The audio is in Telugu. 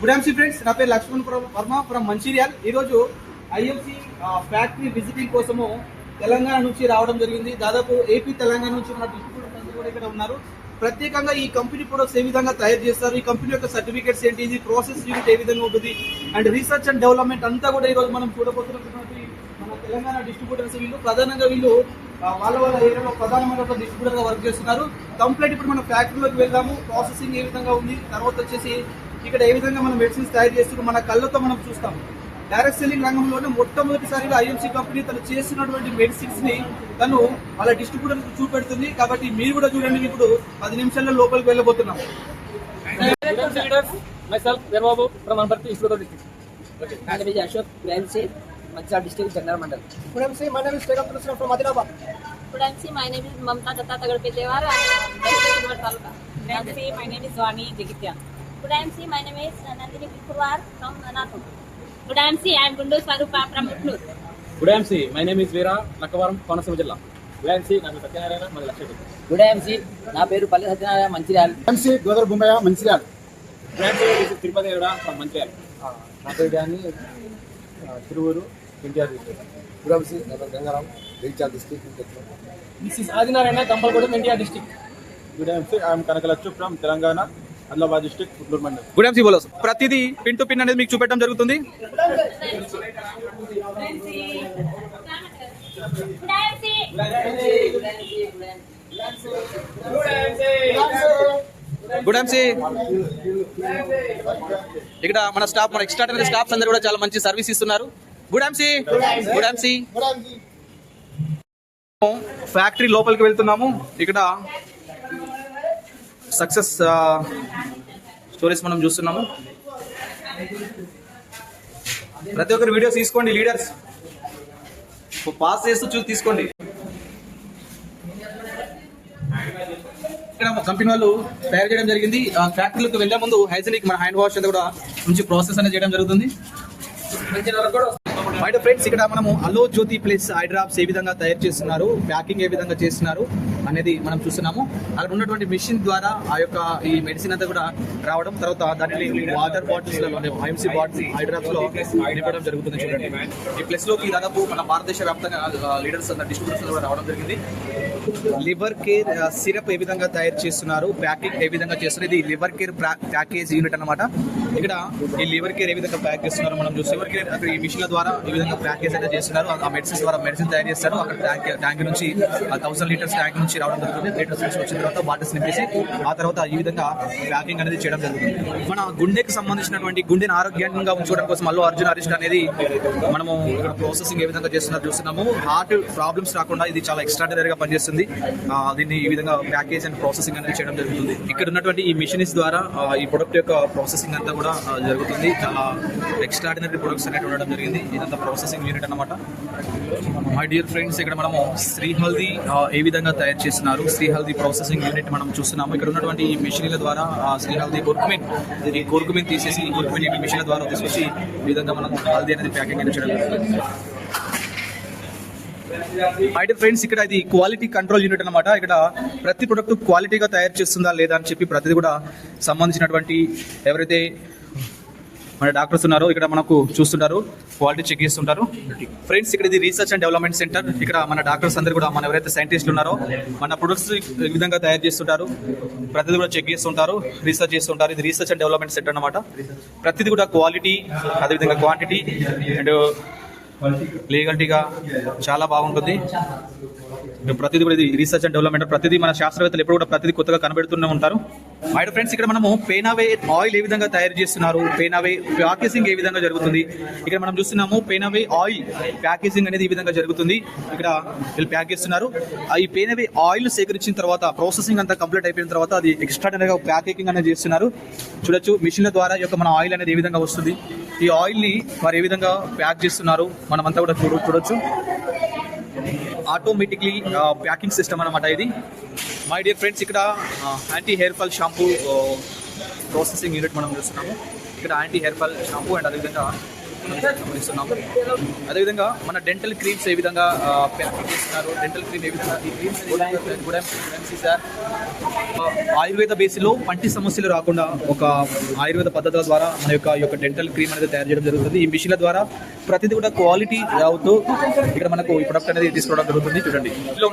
గుడ్ ఆఫ్టర్నూన్ ఫ్రెండ్స్ నా పేరు లక్ష్మణ్ వర్మ ఫ్రమ్ మంచిర్యాల్. ఈరోజు ఐఎఫ్సి ఫ్యాక్టరీ విజిటింగ్ కోసము తెలంగాణ నుంచి రావడం జరిగింది. దాదాపు ఏపీ తెలంగాణ నుంచి మన డిస్ట్రిబ్యూటర్స్ కూడా ఇక్కడ ఉన్నారు. ప్రత్యేకంగా ఈ కంపెనీ ప్రొడక్ట్స్ ఏ విధంగా తయారు చేస్తారు ఈ కంపెనీ యొక్క సర్టిఫికేట్స్ ఏంటి ఇది ప్రాసెస్ యూనిట్ ఏ విధంగా ఉంటుంది అండ్ రీసెర్చ్ అండ్ డెవలప్మెంట్ అంతా కూడా ఈరోజు మనం చూడబోతున్నటువంటి మన తెలంగాణ డిస్ట్రిబ్యూటర్స్ వీళ్ళు. ప్రధానంగా వీళ్ళు వాళ్ళ వాళ్ళ ఏరియాలో ప్రధానమైన డిస్ట్రిబ్యూటర్గా వర్క్ చేస్తున్నారు. కంప్లీట్ ఇప్పుడు మనం ఫ్యాక్టరీలోకి వెళ్దాము. ప్రాసెసింగ్ ఏ విధంగా ఉంది తర్వాత వచ్చేసి ఇక్కడ ఏ విధంగా మనం మెడిసిన్స్ తయారు చేస్తూ మన కళ్ళతో మనం చూస్తాం. డైరెక్ట్ సెల్లింగ్ రంగంలోనే మొట్టమొదటిసారిగా ఐఎంసీ కంపెనీ తను చేస్తున్నటువంటి మెడిసిన్స్ని తను వాళ్ళ డిస్ట్రిబ్యూటర్ చూపెడుతుంది. కాబట్టి మీరు కూడా చూడండి ఇప్పుడు పది నిమిషాల్లో లోపలికి వెళ్ళబోతున్నాం. జగిత్యా Good MC, my name is Nandini Purwar from Anatham. Good MC, I am Gundu Swarupa from Utlur. Good MC, my name is Veera Nakavaram, Konaseema Jilla. Good MC, నా పేరు సత్యనారాయణ మన లక్ష్యం గుడ్ ఎంసీ నా పేరు Palle Satyanarayana Mancherial MC, Godar Bumbaya, Manchiriyal. Good MC, this is Tirupati Gouda from Mancherial నా పేరు డాని తిరువురు ఎన్టీఆర్ గుడ్ ఎంసీ నా పేరు Gangaram Jagtial district this is Adinarayana Kampalgudem NTR district good MC I'm Kanakalachu from Telangana Adilabad district Puttur mandal. Good MC బోలో. ప్రతిదీ పిన్ టు పిన్ అనేది మీకు చూపెట్టడం జరుగుతుంది. గుడ్ ఎంసీ ఇక్కడ మన స్టాఫ్ మన ఎక్స్ట్రాటరీ స్టాఫ్స్ అందరూ కూడా చాలా మంచి సర్వీస్ ఇస్తున్నారు. Good MC good MC factory లోపలికి వెళ్తున్నాము. ఇక్కడ సక్సెస్ స్టోరీస్ మనం చూస్తున్నాము. ప్రతి ఒక్కరు వీడియోస్ తీసుకోండి లీడర్స్. పాస్ చేస్తూ చూసి తీసుకోండి. ఇక్కడ కంపెనీ వాళ్ళు తయారు చేయడం జరిగింది. ఆ ఫ్యాక్టరీలోకి వెళ్ళే ముందు హైజీనిక్ మన హ్యాండ్ వాష్ అంతా కూడా మంచి ప్రాసెస్ అనేది చేయడం జరుగుతుంది. బయట ఫ్రెండ్స్ ఇక్కడ మనము aloe Jyothi plus eye drops ఏ విధంగా తయారు చేస్తున్నారు ప్యాకింగ్ ఏ విధంగా చేస్తున్నారు అనేది మనం చూస్తున్నాము. అక్కడ ఉన్నటువంటి మిషన్ ద్వారా ఆ యొక్క ఈ మెడిసిన్ అంతా కూడా రావడం తర్వాత దానిని వాటర్ బాటిల్స్ ఐఎంసీ బాటిల్స్ ఐ లో నింపడం జరుగుతుంది చూడండి. ఈ ప్లస్లోకి దాదాపు మన భారతదేశ వ్యాప్తంగా లీడర్స్ డిస్ట్రిబ్యూటర్స్ కూడా రావడం జరిగింది. లివర్ కేర్ సిరప్ ఏ విధంగా తయారు చేస్తున్నారు ప్యాకింగ్ ఏ విధంగా చేస్తున్నారు ఇది లివర్ కేర్ ప్యాకేజ్ యూనిట్ అన్నమాట. ఇక్కడ ఈ లివర్ కేర్ ఏ విధంగా ప్యాక్ చేస్తున్నారు మనం చూస్తే లివర్ కేర్ అక్కడ ఈ మిషన్ల ద్వారా ఈ విధంగా ప్యాకేజ్ అయితే చేస్తున్నారు. ఆ మెడిసిన్స్ ద్వారా మెడిసిన్ తయారు చేస్తారు. అక్కడ ట్యాంక్ ట్యాంక్ నుంచి థౌసండ్ లీటర్స్ ట్యాంక్ నుంచి రావడం జరుగుతుంది. లీటర్స్ నుంచి వచ్చిన తర్వాత బాటిల్స్ నింపేసి ఆ తర్వాత ఈ విధంగా ప్యాకింగ్ అనేది చేయడం జరుగుతుంది. మన గుండెకి సంబంధించినటువంటి గుండెని ఆరోగ్యంగా ఉంచుకోవడం కోసం అల్లు అర్జున్ అరిస్ట్ అనేది మనము ఇక్కడ ప్రాసెసింగ్ ఏ విధంగా చేస్తున్నారు చూస్తున్నాము. హార్ట్ ప్రాబ్లమ్స్ రాకుండా ఇది చాలా ఎక్స్ట్రాడనరీ గా పనిచేస్తుంది. దీన్ని ఈ విధంగా ప్యాకేజ్ అండ్ ప్రాసెసింగ్ అనేది చేయడం జరుగుతుంది. ఇక్కడ ఉన్నటువంటి ఈ మిషన్స్ ద్వారా ఈ ప్రొడక్ట్ యొక్క ప్రాసెసింగ్ అంతా కూడా జరుగుతుంది. చాలా ఎక్స్ట్రాడినరీ ప్రొడక్ట్స్ అనేవి ఉండడం జరిగింది. ఇదంతా ప్రాసెసింగ్ యూనిట్ అనమాట మై డియర్ ఫ్రెండ్స్ ఇక్కడ మనము శ్రీ హల్దీ ఏ విధంగా తయారు చేస్తున్నారు శ్రీ హల్దీ ప్రాసెసింగ్ యూనిట్ మనం చూస్తున్నాము. ఇక్కడ ఉన్నటువంటి ఈ మెషిన్ల ద్వారా శ్రీ హల్దీ కుర్కుమిన్ ఈ కుర్కుమిన్ తీసేసి ఈ కుర్కుమిన్ ఈ మెషిన్ల ద్వారా తీసుకొచ్చి ఈ విధంగా మనం హల్దీ అనేది ప్యాకింగ్ అనేది చేయడం జరుగుతుంది. అయితే ఫ్రెండ్స్ ఇక్కడ ఇది క్వాలిటీ కంట్రోల్ యూనిట్ అనమాట ఇక్కడ ప్రతి ప్రొడక్ట్ క్వాలిటీగా తయారు చేస్తుందా లేదా అని చెప్పి ప్రతిది కూడా సంబంధించినటువంటి ఎవరైతే మన డాక్టర్స్ ఉన్నారు ఇక్కడ మనకు చూస్తుంటారు క్వాలిటీ చెక్ చేస్తుంటారు. ఫ్రెండ్స్ ఇక్కడ ఇది రీసెర్చ్ అండ్ డెవలప్మెంట్ సెంటర్ ఇక్కడ మన డాక్టర్స్ అందరూ కూడా మన ఎవరైతే సైంటిస్టులు ఉన్నారో మన ప్రొడక్ట్స్ ఈ విధంగా తయారు చేస్తుంటారు. ప్రతిదీ కూడా చెక్ చేస్తుంటారు రీసెర్చ్ చేస్తుంటారు. ఇది రీసెర్చ్ అండ్ డెవలప్మెంట్ సెంటర్ అన్నమాట. ప్రతిదీ కూడా క్వాలిటీ అదేవిధంగా క్వాంటిటీ అండ్ లీగల్టీగా చాలా బాగుంటుంది. ప్రతిదీ కూడా ఇది రీసెర్చ్ అండ్ డెవలప్మెంట్ ప్రతిదీ మన శాస్త్రవేత్తలు ఎప్పుడు కూడా ప్రతిదీ కొత్తగా కనబెడుతూనే ఉంటారు. మైడ ఫ్రెండ్స్ ఇక్కడ మనము పేనావే ఆయిల్ ఏ విధంగా తయారు చేస్తున్నారు? పేనావే ప్యాకేజింగ్ ఏ విధంగా జరుగుతుంది? ఇక్కడ మనం చూస్తున్నాము పేనావే ఆయిల్ ప్యాకేజింగ్ అనేది ఈ విధంగా జరుగుతుంది. ఇక్కడ వీళ్ళు ప్యాక్ చేస్తున్నారు. ఆ ఈ పేనవే ఆయిల్ సేకరించిన తర్వాత ప్రాసెసింగ్ అంతా కంప్లీట్ అయిపోయిన తర్వాత అది ఎక్స్ట్రాడనరీగా ప్యాకేజింగ్ అనేది చేస్తున్నారు. చూడొచ్చు మిషన్ల ద్వారా ఈ యొక్క మన ఆయిల్ అనేది ఏ విధంగా వస్తుంది? ఈ ఆయిల్ని వారు ఏ విధంగా ప్యాక్ చేస్తున్నారు? మనమంతా కూడా చూడ చూడొచ్చు. ఆటోమేటిక్లీ ప్యాకింగ్ సిస్టమ్ అనమాట ఇది. మై డియర్ ఫ్రెండ్స్ ఇక్కడ anti hair fall shampoo processing unit మనం చూస్తున్నాము. ఇక్కడ anti hair fall shampoo and అదేవిధంగా గమనిస్తున్నాము అదేవిధంగా మన డెంటల్ క్రీమ్స్ ఏ విధంగా ప్యాకింగ్ చేస్తున్నారు? డెంటల్ క్రీమ్ ఏ విధంగా? ఈ క్రీమ్స్ గుడ్ సార్ ఆయుర్వేద బేస్లో పంటి సమస్యలు రాకుండా ఒక ఆయుర్వేద పద్ధతుల ద్వారా మన యొక్క ఈ యొక్క డెంటల్ క్రీమ్ అనేది తయారు చేయడం జరుగుతుంది. ఈ మిషన్ల ద్వారా ప్రతిదీ కూడా క్వాలిటీ అవుతూ ఇక్కడ మనకు ఈ ప్రొడక్ట్ అనేది తీసుకోవడం జరుగుతుంది. చూడండి. ఇందులో